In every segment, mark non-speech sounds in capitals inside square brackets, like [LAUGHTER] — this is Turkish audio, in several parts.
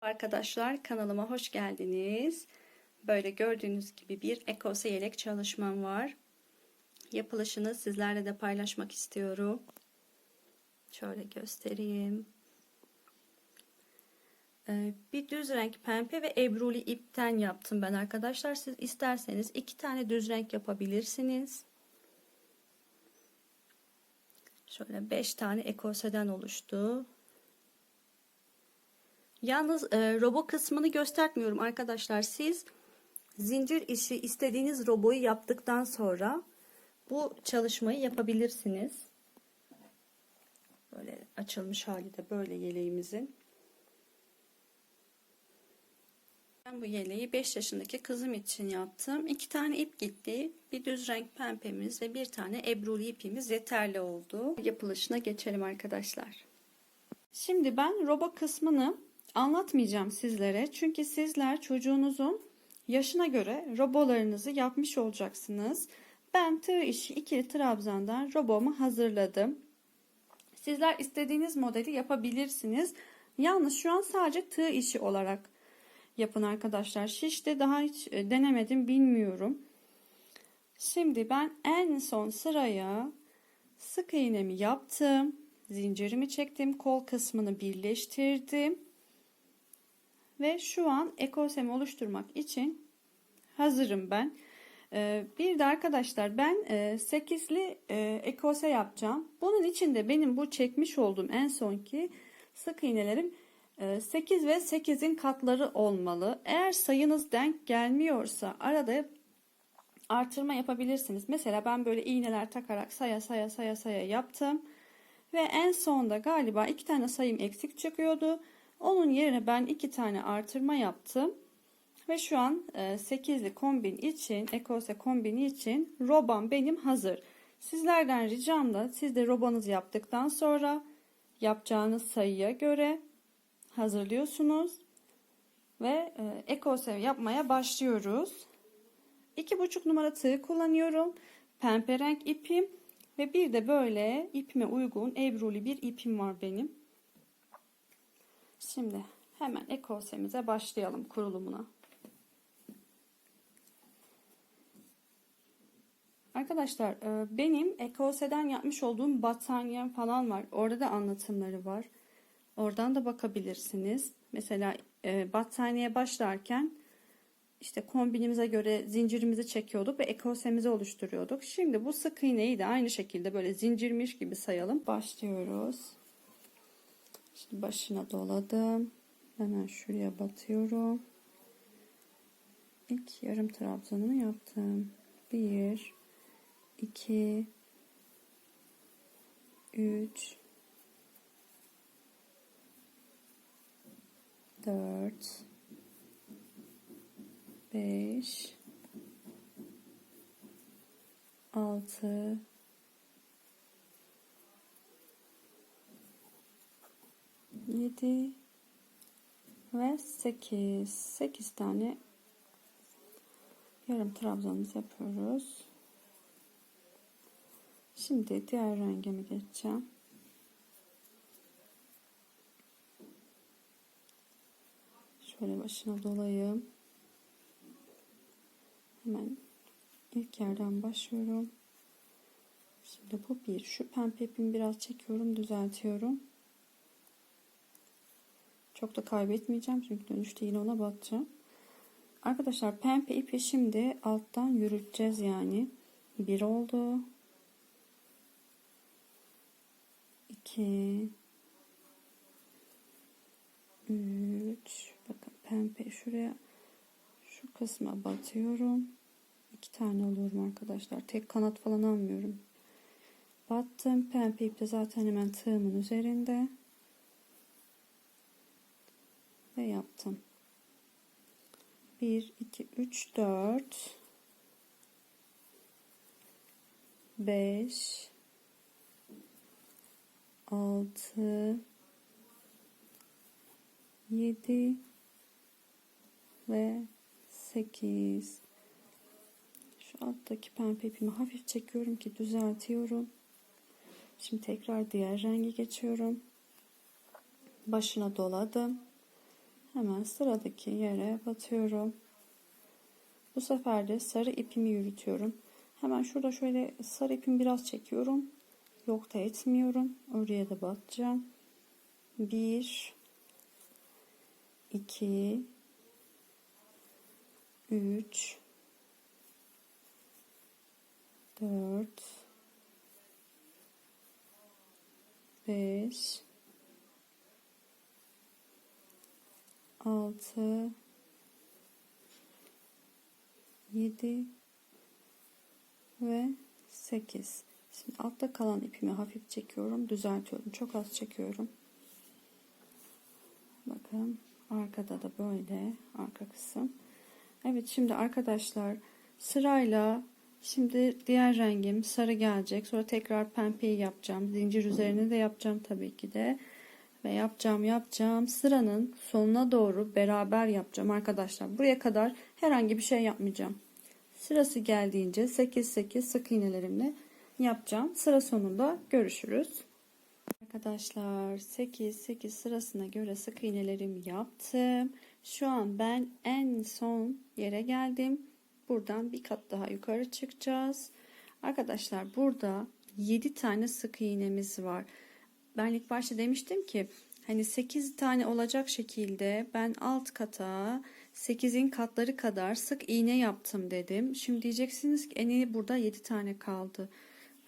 Arkadaşlar kanalıma hoş geldiniz. Böyle gördüğünüz gibi bir ekose yelek çalışmam var. Yapılışını sizlerle de paylaşmak istiyorum. Şöyle göstereyim. Ee, bir düz renk pembe ve ebruli ipten yaptım ben arkadaşlar. Siz isterseniz iki tane düz renk yapabilirsiniz. Şöyle beş tane ekoseden oluştu. Yalnız e, robo kısmını göstermiyorum arkadaşlar. Siz zincir işi istediğiniz roboyu yaptıktan sonra bu çalışmayı yapabilirsiniz. Böyle açılmış hali de böyle yeleğimizin. Ben bu yeleği 5 yaşındaki kızım için yaptım. 2 tane ip gitti. Bir düz renk pembemiz ve bir tane ebruli ipimiz yeterli oldu. Yapılışına geçelim arkadaşlar. Şimdi ben robo kısmını anlatmayacağım sizlere. Çünkü sizler çocuğunuzun yaşına göre robolarınızı yapmış olacaksınız. Ben tığ işi ikili trabzandan robomu hazırladım. Sizler istediğiniz modeli yapabilirsiniz. Yalnız şu an sadece tığ işi olarak yapın arkadaşlar. Şişte daha hiç e, denemedim bilmiyorum. Şimdi ben en son sıraya sık iğnemi yaptım. Zincirimi çektim. Kol kısmını birleştirdim. Ve şu an ekosemi oluşturmak için hazırım ben. Ee, bir de arkadaşlar ben 8'li e, ekose yapacağım. Bunun için de benim bu çekmiş olduğum en sonki sık iğnelerim 8 ve 8'in katları olmalı. Eğer sayınız denk gelmiyorsa arada artırma yapabilirsiniz. Mesela ben böyle iğneler takarak saya saya saya saya yaptım. Ve en sonda galiba iki tane sayım eksik çıkıyordu. Onun yerine ben iki tane artırma yaptım. Ve şu an 8'li kombin için, ekose kombini için robam benim hazır. Sizlerden ricam da siz de robanızı yaptıktan sonra yapacağınız sayıya göre hazırlıyorsunuz. Ve ekose yapmaya başlıyoruz. 2,5 numara tığ kullanıyorum. Pembe renk ipim ve bir de böyle ipime uygun ebruli bir ipim var benim. Şimdi hemen ekosemize başlayalım kurulumuna. Arkadaşlar e, benim ekoseden yapmış olduğum battaniyem falan var. Orada da anlatımları var. Oradan da bakabilirsiniz. Mesela e, battaniye başlarken işte kombinimize göre zincirimizi çekiyorduk ve ekosemizi oluşturuyorduk. Şimdi bu sık iğneyi de aynı şekilde böyle zincirmiş gibi sayalım. Başlıyoruz. Başına doladım. Hemen şuraya batıyorum. İlk yarım trabzanımı yaptım. 1 2 3 4 5 6 7 ve 8 8 tane yarım trabzanımız yapıyoruz. Şimdi diğer rengime geçeceğim. Şöyle başına dolayım. Hemen ilk yerden başlıyorum. Şimdi bu bir. Şu pembe ipimi biraz çekiyorum, düzeltiyorum. Çok da kaybetmeyeceğim çünkü dönüşte yine ona batacağım. Arkadaşlar pembe ipi şimdi alttan yürüteceğiz yani. Bir oldu. 2 3 bakın pembe şuraya şu kısma batıyorum. iki tane alıyorum arkadaşlar. Tek kanat falan almıyorum. Battım. Pembe ip de zaten hemen tığımın üzerinde. Ve yaptım. 1 2 3 4 5 6 7 ve 8 şu alttaki pembe ipimi hafif çekiyorum ki düzeltiyorum. Şimdi tekrar diğer rengi geçiyorum. Başına doladım hemen sıradaki yere batıyorum. Bu sefer de sarı ipimi yürütüyorum. Hemen şurada şöyle sarı ipimi biraz çekiyorum. Yok da etmiyorum. Oraya da batacağım. 1 2 3 4 5 6 7 ve 8 şimdi altta kalan ipimi hafif çekiyorum düzeltiyorum. Çok az çekiyorum. Bakın arkada da böyle arka kısım. Evet şimdi arkadaşlar sırayla şimdi diğer rengim sarı gelecek. Sonra tekrar pembeyi yapacağım zincir üzerine de yapacağım tabii ki de ve yapacağım yapacağım. Sıranın sonuna doğru beraber yapacağım arkadaşlar. Buraya kadar herhangi bir şey yapmayacağım. Sırası geldiğince 8 8 sık iğnelerimle yapacağım. Sıra sonunda görüşürüz. Arkadaşlar 8 8 sırasına göre sık iğnelerimi yaptım. Şu an ben en son yere geldim. Buradan bir kat daha yukarı çıkacağız. Arkadaşlar burada 7 tane sık iğnemiz var ben ilk başta demiştim ki hani 8 tane olacak şekilde ben alt kata 8'in katları kadar sık iğne yaptım dedim. Şimdi diyeceksiniz ki en iyi burada 7 tane kaldı.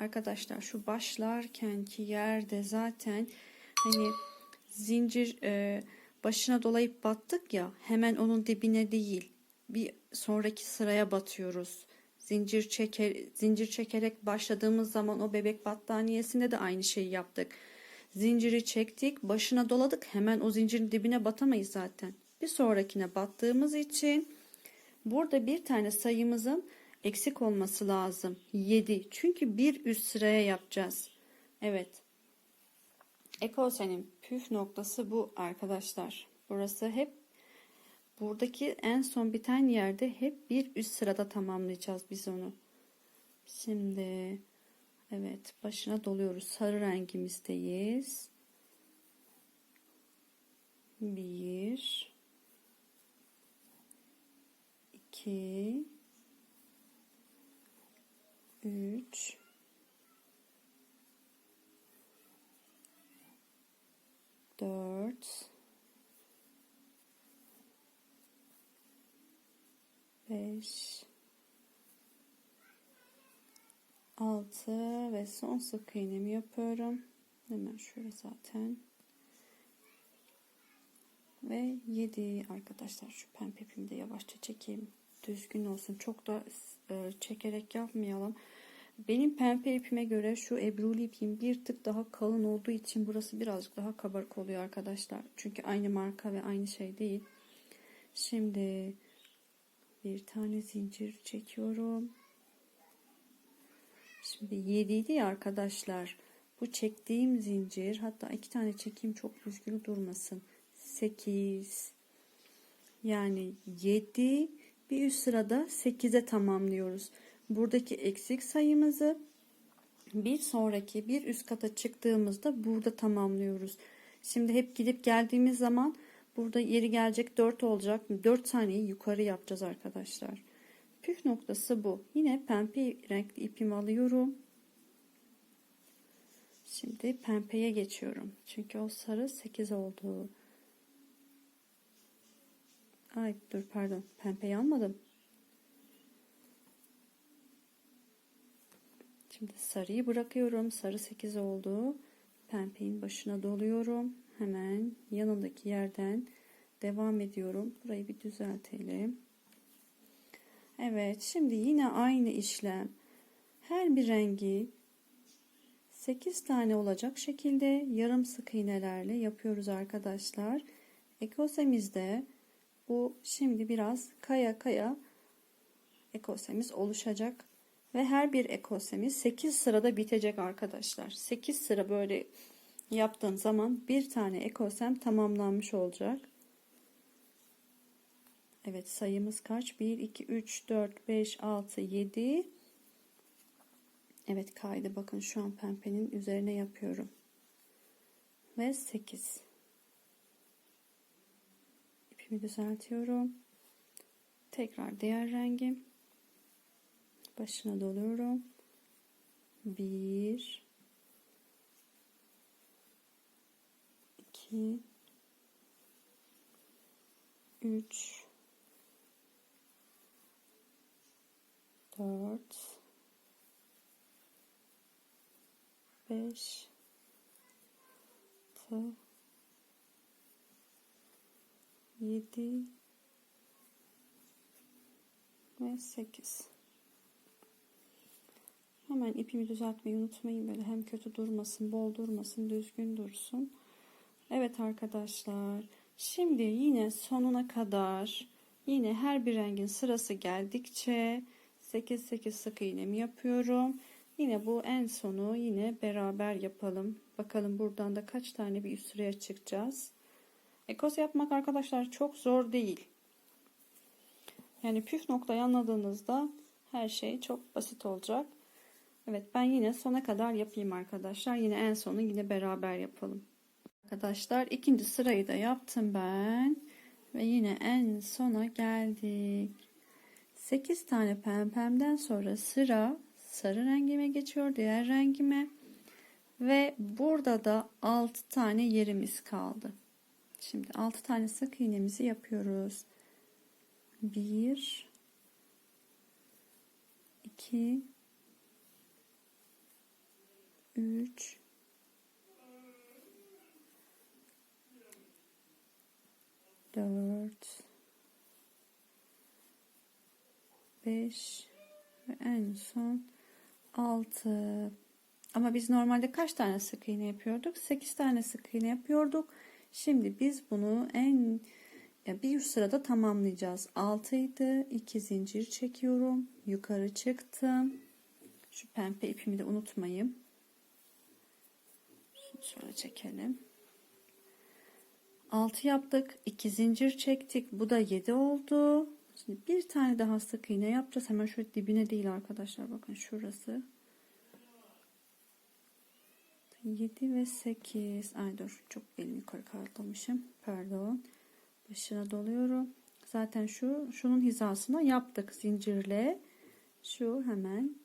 Arkadaşlar şu başlarkenki yerde zaten hani zincir e, başına dolayıp battık ya hemen onun dibine değil bir sonraki sıraya batıyoruz. Zincir çeker zincir çekerek başladığımız zaman o bebek battaniyesinde de aynı şeyi yaptık. Zinciri çektik, başına doladık. Hemen o zincirin dibine batamayız zaten. Bir sonrakine battığımız için burada bir tane sayımızın eksik olması lazım. 7. Çünkü bir üst sıraya yapacağız. Evet. Ekosenin püf noktası bu arkadaşlar. Burası hep buradaki en son biten yerde hep bir üst sırada tamamlayacağız biz onu. Şimdi Evet başına doluyoruz. Sarı rengimizdeyiz. Bir, iki, üç, dört, beş, 6 ve son sık iğnemi yapıyorum. Hemen şöyle zaten. Ve 7 arkadaşlar şu pembe ipimi de yavaşça çekeyim. Düzgün olsun. Çok da e, çekerek yapmayalım. Benim pembe ipime göre şu ebruli ipim bir tık daha kalın olduğu için burası birazcık daha kabarık oluyor arkadaşlar. Çünkü aynı marka ve aynı şey değil. Şimdi bir tane zincir çekiyorum. Şimdi 7 idi ya arkadaşlar. Bu çektiğim zincir hatta iki tane çekeyim çok düzgün durmasın. 8 yani 7 bir üst sırada 8'e tamamlıyoruz. Buradaki eksik sayımızı bir sonraki bir üst kata çıktığımızda burada tamamlıyoruz. Şimdi hep gidip geldiğimiz zaman burada yeri gelecek 4 olacak. 4 saniye yukarı yapacağız arkadaşlar. Püf noktası bu. Yine pembe renkli ipimi alıyorum. Şimdi pembeye geçiyorum. Çünkü o sarı 8 oldu. Ay dur pardon. Pembeyi almadım. Şimdi sarıyı bırakıyorum. Sarı 8 oldu. Pembenin başına doluyorum. Hemen yanındaki yerden devam ediyorum. Burayı bir düzeltelim. Evet şimdi yine aynı işlem. Her bir rengi 8 tane olacak şekilde yarım sık iğnelerle yapıyoruz arkadaşlar. Ekosemizde bu şimdi biraz kaya kaya ekosemiz oluşacak. Ve her bir ekosemiz 8 sırada bitecek arkadaşlar. 8 sıra böyle yaptığım zaman bir tane ekosem tamamlanmış olacak. Evet sayımız kaç? 1, 2, 3, 4, 5, 6, 7. Evet kaydı. Bakın şu an pembenin üzerine yapıyorum. Ve 8. ipimi düzeltiyorum. Tekrar diğer rengim. Başına doluyorum. Bir, iki, üç, dört, beş, altı, yedi ve sekiz. Hemen ipimi düzeltmeyi unutmayın böyle hem kötü durmasın, bol durmasın, düzgün dursun. Evet arkadaşlar. Şimdi yine sonuna kadar yine her bir rengin sırası geldikçe 8 8 sık iğnemi yapıyorum. Yine bu en sonu yine beraber yapalım. Bakalım buradan da kaç tane bir üst sıraya çıkacağız. Ekos yapmak arkadaşlar çok zor değil. Yani püf noktayı anladığınızda her şey çok basit olacak. Evet ben yine sona kadar yapayım arkadaşlar. Yine en sonu yine beraber yapalım. Arkadaşlar ikinci sırayı da yaptım ben. Ve yine en sona geldik. 8 tane pempemden sonra sıra sarı rengime geçiyor. Diğer rengime. Ve burada da 6 tane yerimiz kaldı. Şimdi 6 tane sık iğnemizi yapıyoruz. 1 2 3 4 5 ve en son 6 ama biz normalde kaç tane sık iğne yapıyorduk? 8 tane sık iğne yapıyorduk. Şimdi biz bunu en ya bir üst sırada tamamlayacağız. 6 idi 2 zincir çekiyorum yukarı çıktım. Şu pembe ipimi de unutmayın şöyle çekelim. 6 yaptık 2 zincir çektik. Bu da 7 oldu şimdi bir tane daha sık iğne yapacağız. Hemen şöyle dibine değil arkadaşlar. Bakın şurası. 7 ve 8 ay dur çok elimi yukarı kaldırmışım. Pardon. Başına doluyorum. Zaten şu şunun hizasına yaptık zincirle. Şu hemen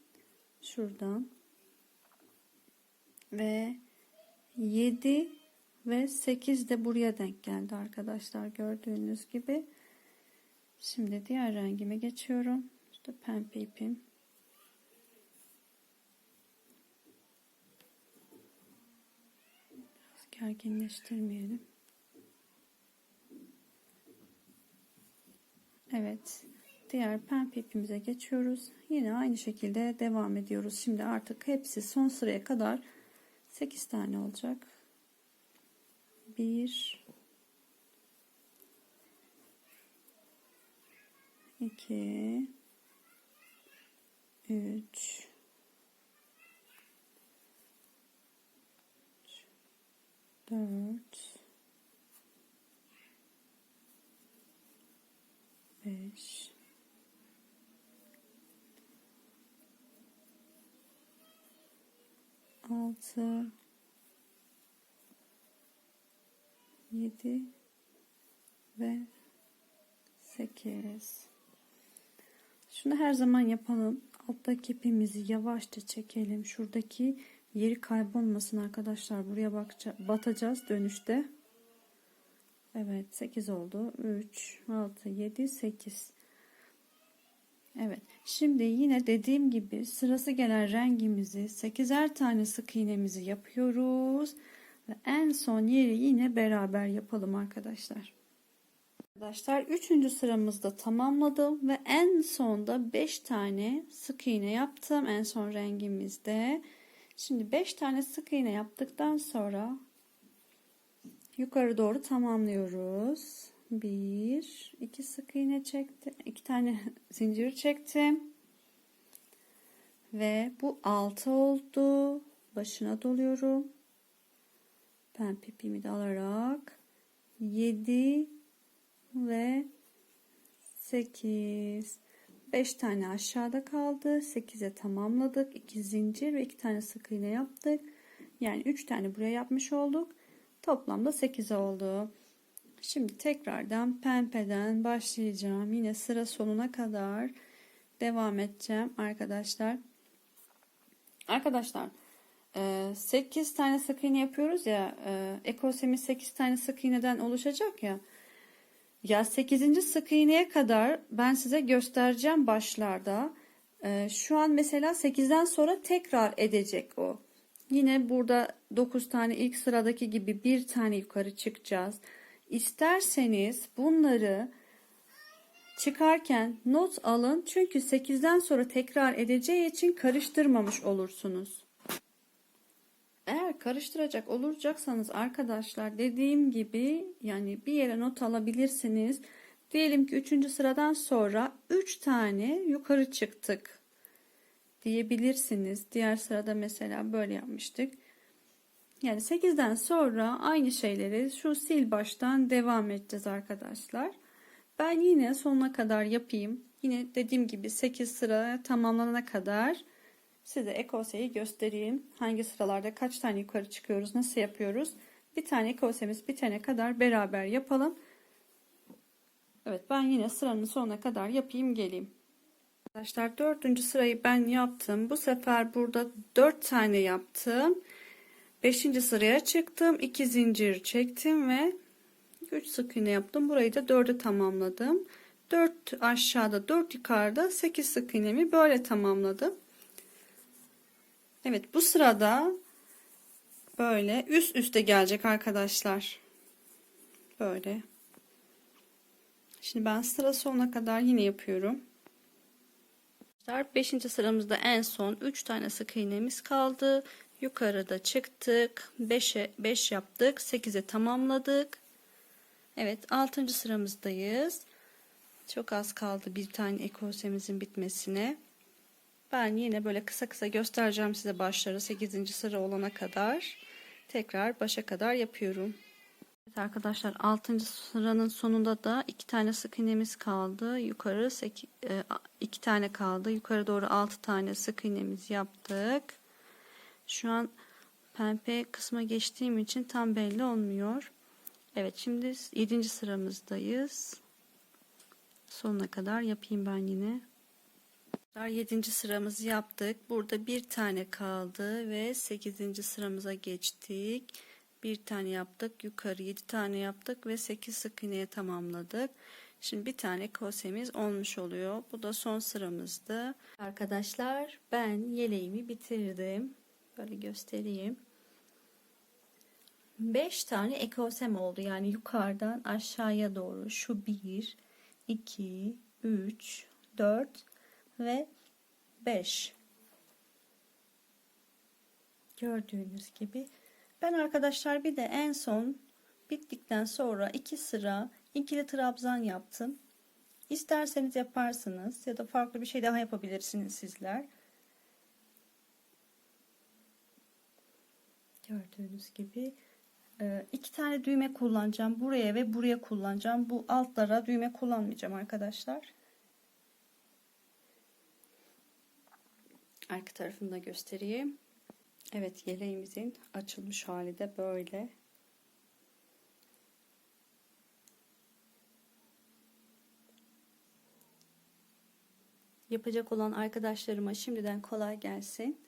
şuradan. Ve 7 ve 8 de buraya denk geldi arkadaşlar. Gördüğünüz gibi şimdi diğer rengime geçiyorum. İşte pembe ipim. Biraz gerginleştirmeyelim. Evet diğer pembe ipimize geçiyoruz. Yine aynı şekilde devam ediyoruz. Şimdi artık hepsi son sıraya kadar 8 tane olacak. 1 2 3 4 5 6 7 ve 8 şunu her zaman yapalım. Alttaki ipimizi yavaşça çekelim. Şuradaki yeri kaybolmasın arkadaşlar. Buraya batacağız dönüşte. Evet 8 oldu. 3 6 7 8 Evet. Şimdi yine dediğim gibi sırası gelen rengimizi 8'er tane sık iğnemizi yapıyoruz. Ve en son yeri yine beraber yapalım arkadaşlar. Arkadaşlar 3. sıramızda tamamladım ve en sonda 5 tane sık iğne yaptım en son rengimizde. Şimdi 5 tane sık iğne yaptıktan sonra yukarı doğru tamamlıyoruz. 1 2 sık iğne çektim. 2 tane [LAUGHS] zincir çektim. Ve bu 6 oldu. Başına doluyorum pembe ipimi de alarak 7 ve 8 5 tane aşağıda kaldı 8'e tamamladık 2 zincir ve 2 tane sık iğne yaptık yani 3 tane buraya yapmış olduk toplamda 8 oldu Şimdi tekrardan pempeden başlayacağım. Yine sıra sonuna kadar devam edeceğim arkadaşlar. Arkadaşlar 8 tane sık iğne yapıyoruz ya ekosemi 8 tane sık iğneden oluşacak ya. Ya 8. sık iğneye kadar ben size göstereceğim başlarda. Ee, şu an mesela 8'den sonra tekrar edecek o. Yine burada 9 tane ilk sıradaki gibi bir tane yukarı çıkacağız. İsterseniz bunları çıkarken not alın. Çünkü 8'den sonra tekrar edeceği için karıştırmamış olursunuz. Eğer karıştıracak olacaksanız arkadaşlar dediğim gibi yani bir yere not alabilirsiniz. Diyelim ki 3. sıradan sonra 3 tane yukarı çıktık diyebilirsiniz. Diğer sırada mesela böyle yapmıştık. Yani 8'den sonra aynı şeyleri şu sil baştan devam edeceğiz arkadaşlar. Ben yine sonuna kadar yapayım. Yine dediğim gibi 8 sıra tamamlanana kadar size ekoseyi göstereyim. Hangi sıralarda kaç tane yukarı çıkıyoruz, nasıl yapıyoruz. Bir tane ekosemiz bitene kadar beraber yapalım. Evet ben yine sıranın sonuna kadar yapayım geleyim. Arkadaşlar dördüncü sırayı ben yaptım. Bu sefer burada dört tane yaptım. Beşinci sıraya çıktım. iki zincir çektim ve 3 sık iğne yaptım. Burayı da 4'e tamamladım. 4 aşağıda 4 yukarıda 8 sık iğnemi böyle tamamladım. Evet bu sırada böyle üst üste gelecek arkadaşlar. Böyle. Şimdi ben sıra sonuna kadar yine yapıyorum. 5. sıramızda en son 3 tane sık iğnemiz kaldı. Yukarıda çıktık. 5'e 5 yaptık. 8'e tamamladık. Evet 6. sıramızdayız. Çok az kaldı bir tane ekosemizin bitmesine. Ben yine böyle kısa kısa göstereceğim size başları 8. sıra olana kadar. Tekrar başa kadar yapıyorum. Evet arkadaşlar 6. sıranın sonunda da 2 tane sık iğnemiz kaldı. Yukarı 2 tane kaldı. Yukarı doğru 6 tane sık iğnemiz yaptık. Şu an pembe kısma geçtiğim için tam belli olmuyor. Evet şimdi 7. sıramızdayız. Sonuna kadar yapayım ben yine. 7. sıramızı yaptık. Burada bir tane kaldı ve 8. sıramıza geçtik. Bir tane yaptık. Yukarı 7 tane yaptık ve 8 sık iğneye tamamladık. Şimdi bir tane kosemiz olmuş oluyor. Bu da son sıramızdı. Arkadaşlar ben yeleğimi bitirdim. Böyle göstereyim. 5 tane ekosem oldu. Yani yukarıdan aşağıya doğru şu 1, 2, 3, 4 ve 5. Gördüğünüz gibi. Ben arkadaşlar bir de en son bittikten sonra iki sıra ikili trabzan yaptım. İsterseniz yaparsınız ya da farklı bir şey daha yapabilirsiniz sizler. Gördüğünüz gibi e, iki tane düğme kullanacağım. Buraya ve buraya kullanacağım. Bu altlara düğme kullanmayacağım arkadaşlar. Arka tarafını da göstereyim. Evet yeleğimizin açılmış hali de böyle. Yapacak olan arkadaşlarıma şimdiden kolay gelsin.